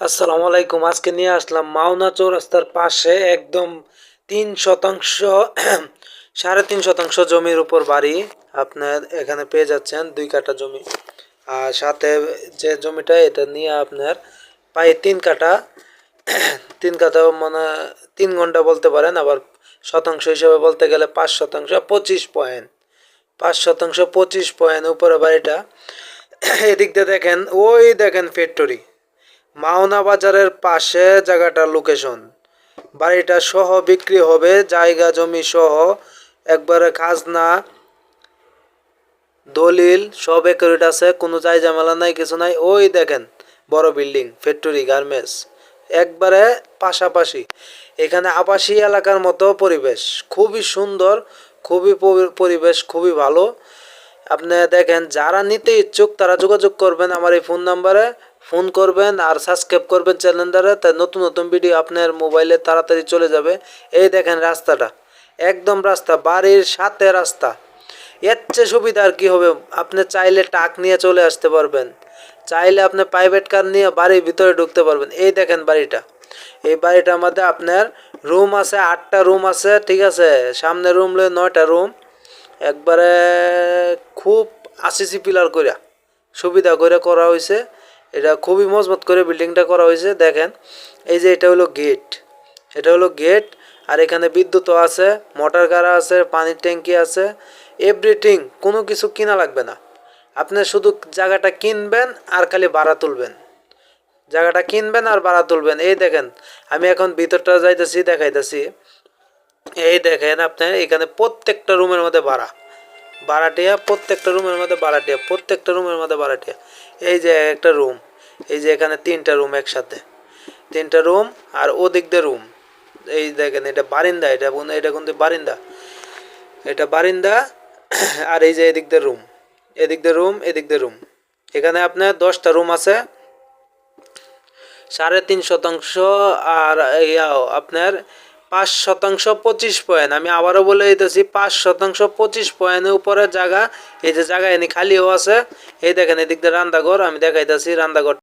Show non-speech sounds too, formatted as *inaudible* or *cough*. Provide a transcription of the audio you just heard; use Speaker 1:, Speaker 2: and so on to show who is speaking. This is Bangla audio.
Speaker 1: আসসালামু আলাইকুম। আজকে নিয়ে আসলাম মাওনা চৌরাস্তার পাশে একদম তিন শতাংশ, *clears throat* সাড়ে তিন শতাংশ জমির উপর বাড়ি। আপনার এখানে পেয়ে যাচ্ছেন দুই কাঠা জমি। আর সাথে যে জমিটা, এটা নিয়ে আপনার প্রায় তিন কাঠা। *clears throat* তিন কাঠা মানে তিন ঘণ্টা বলতে পারেন, আবার শতাংশ হিসেবে বলতে গেলে পাঁচ শতাংশ, পঁচিশ পয়েন্ট। পাঁচ শতাংশ, পঁচিশ পয়েন্ট উপরে বাড়িটা। *clears throat* এদিক দিয়ে দেখেন, ওই দেখেন ফ্যাক্টরি মাওনা বাজারের পাশে জায়গাটার লোকেশন বাড়িটা সহ বিক্রি হবে, জায়গা, জমি সহ একবারে খাজনা, দলিল সব একুরেট আছে, কোনো যাই ঝামেলা নাই, কিছু নাই। ওই দেখেন, বড় বিল্ডিং ফ্যাক্টরি গার্মেন্টস একবারে পাশাপাশি, এখানে আবাসী এলাকার মতো পরিবেশ। খুবই সুন্দর, খুবই পরিবেশ, খুবই ভালো। আপনি দেখেন, যারা নিতে ইচ্ছুক, তারা যোগাযোগ করবেন আমার এই ফোন নাম্বারে ফোন করবেন আর সাবস্ক্রাইব করবেন চ্যানেলটারে, তাই নতুন নতুন ভিডিও আপনার মোবাইলে তাড়াতাড়ি চলে যাবে। এই দেখেন রাস্তাটা, একদম রাস্তা, বাড়ির সাথে রাস্তা। এর চেয়ে সুবিধা আর কি হবে, আপনি চাইলে টাক নিয়ে চলে আসতে পারবেন। চাইলে আপনি প্রাইভেট কার নিয়ে বাড়ির ভিতরে ঢুকতে পারবেন। এই দেখেন বাড়িটা, এই বাড়িটার মধ্যে আপনার রুম আছে, আটটা রুম আছে, ঠিক আছে? সামনে রুম লয়ে নয়টা রুম একবারে খুব আশিসি পিলার কইরা সুবিধা করে করা হয়েছে এটা খুবই মজবুত করে বিল্ডিংটা করা হয়েছে, দেখেন। এই যে এটা হলো গেট। এটা হলো গেট, আর এখানে বিদ্যুৎও আছে, মোটর গাড়া আছে, পানির ট্যাঙ্কি আছে। এভরিথিং, কোনো কিছু কিনা লাগবে না। আপনি শুধু জায়গাটা কিনবেন আর খালি ভাড়া তুলবেন। জায়গাটা কিনবেন আর ভাড়া তুলবেন। এই দেখেন, আমি এখন ভিতরটা যাইতেছি, দেখাইতেছি। এই দেখেন আপনার এখানে প্রত্যেকটা রুমের মধ্যে ভাড়া। ভাড়াটিয়া প্রত্যেকটা রুমের মধ্যে ভাড়াটিয়া প্রত্যেকটা রুমের মধ্যে ভাড়াটিয়া এই যে একটা রুম, এই যে এখানে তিনটা রুম একসাথে। তিনটা রুম আর ওদিক দিয়ে রুম। এই দেখেন, এটা বারিন্দা, এটা এটা কিন্তু বারিন্দা। এটা বারিন্দা, *clears throat* আর এই যে এদিক দিয়ে রুম। এদিক দিয়ে রুম, এদিক দিয়ে রুম। এখানে আপনার দশটা রুম আছে। সাড়ে তিন শতাংশ আর ইয়াও আপনার পাঁচ শতাংশ পঁচিশ পয়েন্ট। আমি আবারও বলে দিতেছি, পাঁচ শতাংশ পঁচিশ পয়েন্টের উপরে জায়গা, এই যে জায়গা এনে খালিও আছে, এই দেখেন এদিক দিয়ে রান্নাঘর, আমি দেখাইতেছি রান্নাঘর